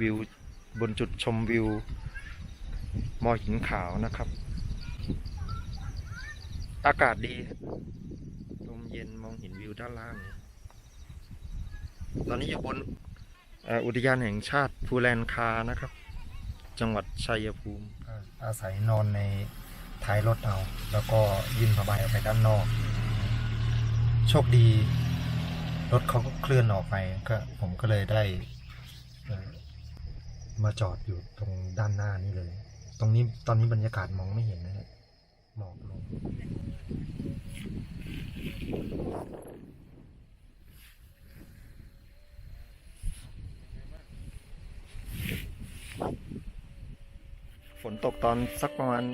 วิวบนจุดชมวิว มอหินขาวนะครับ อากาศดีลมเย็นมองเห็นวิวด้านล่าง ตอนนี้อยู่บนอ,อุทยานแห่งชาติภูแลนคานะครับ จังหวัดชัยภูมิอาศัยนอนในท้ายรถเอาแล้วก็ยินผ้าใบออกไปด้านนอก โชคดี รถเขาก็เคลื่อนออกไปก็ผมก็เลยได้ มาจอดอยู่ตรงด้านหน้านี่เลย ตรงนี้ตอนนี้บรรยากาศมองไม่เห็นนะฮะหมอกลงฝนตกตอนสักประมาณ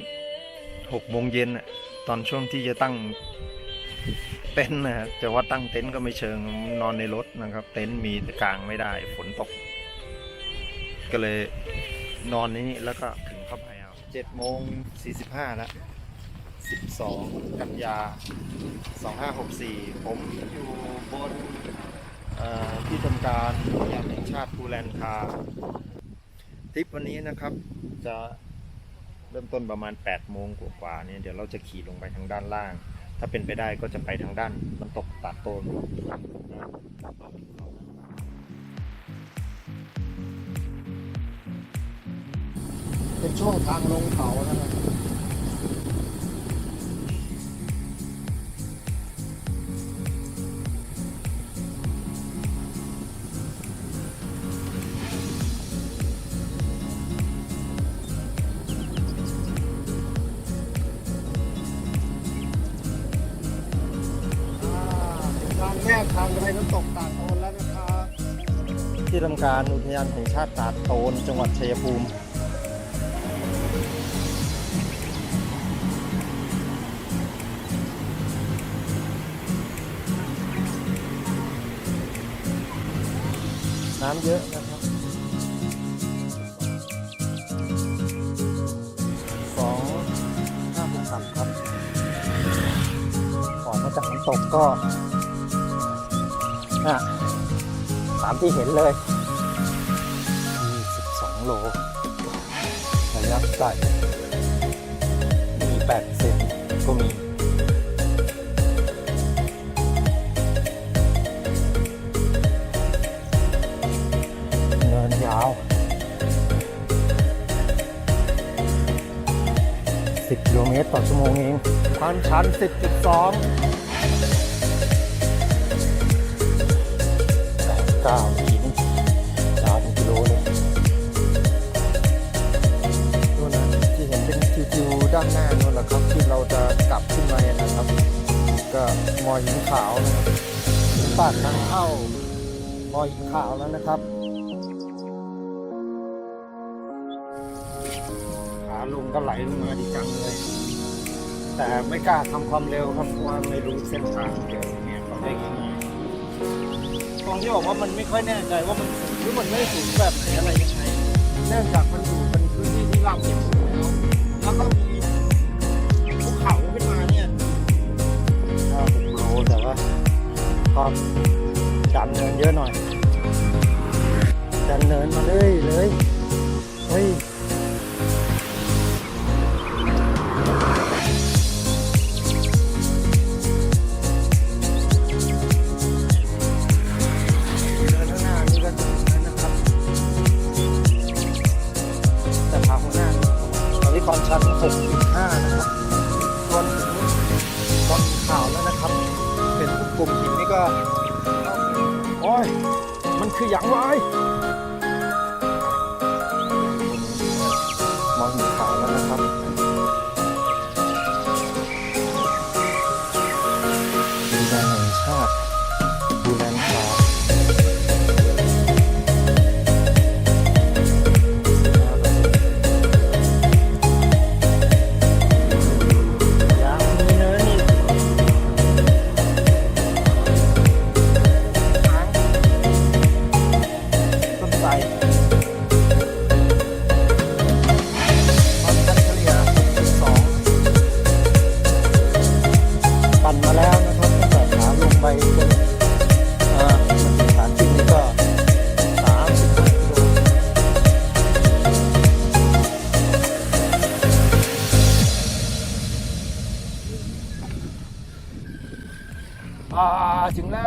หกโมงเย็นน่ะตอนช่วงที่จะตั้งเต็นท์นะฮะแต่ว่าตั้งเต็นท์ก็ไม่เชิงนอนในรถนะครับ เต็นท์มีกลางไม่ได้ ฝนตก ก็เลยนอนนี้แล้วก็ถึงเข้าไปเอาเจ็ดโมงสี่สิบห้าแล้วสิบสองกันยาสองห้าหกสี่ผมอยู่บนที่ทำการอุทยานแห่งชาติภูแลนคาทริปวันนี้นะครับจะเริ่มต้นประมาณ 8 โมงกว่าๆเนี่ยเดี๋ยวเราจะขี่ลงไปทางด้านล่าง ถ้าเป็นไปได้ก็จะไปทางด้านน้ำตกตาดโตน เป็นช่วงทางลงเขานะครับทางแรกทางไปน้ำตกตาดโตนแล้วนะครับ ที่ทำการอุทยานแห่งชาติตาดโตนจังหวัดชัยภูมิ น้ำเยอะนะครับสองห้าหกสามครับก่อนมาจากน้ำตกก็อะตามที่เห็นเลย22โลระยะไกลมี8เซนก็มี โลเมตรต่อชั่วโมงเองความชัน 10.2เก้าขีดยาวเป็นกิโลเลยตัวนั้นที่เห็นเป็นจิวๆด้านหน้านั่นแหละครับที่เราจะกลับขึ้นมานะครับ ก็มอหินขาวนะครับปากทางเข้ามอหินขาวแล้วนะครับ ลงก็ไหลลงมาดีจังเลย แต่ไม่กล้าทำความเร็วครับเพราะว่าไม่รู้เส้นทางเดี๋ยวนี้เขาได้ยังไงตรงที่บอกว่ามันไม่ค่อยแน่ใจว่ามันหรือมันไม่สูงแบบไหนอะไรยังไงเนื่องจากมันอยู่เป็นพื้นที่ที่ราบเรียบแล้วแล้วก็มีภูเขาขึ้นมาเนี่ยห้าหกโลแต่ว่าก็ดันเนินเยอะหน่อยดันเนินมาเลยเลยเฮ้ย ออย่างไรมองหินขาวแล้วนะครับ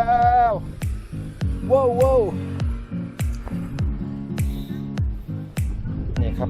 แล้วว้าวว้าวนี่ครับ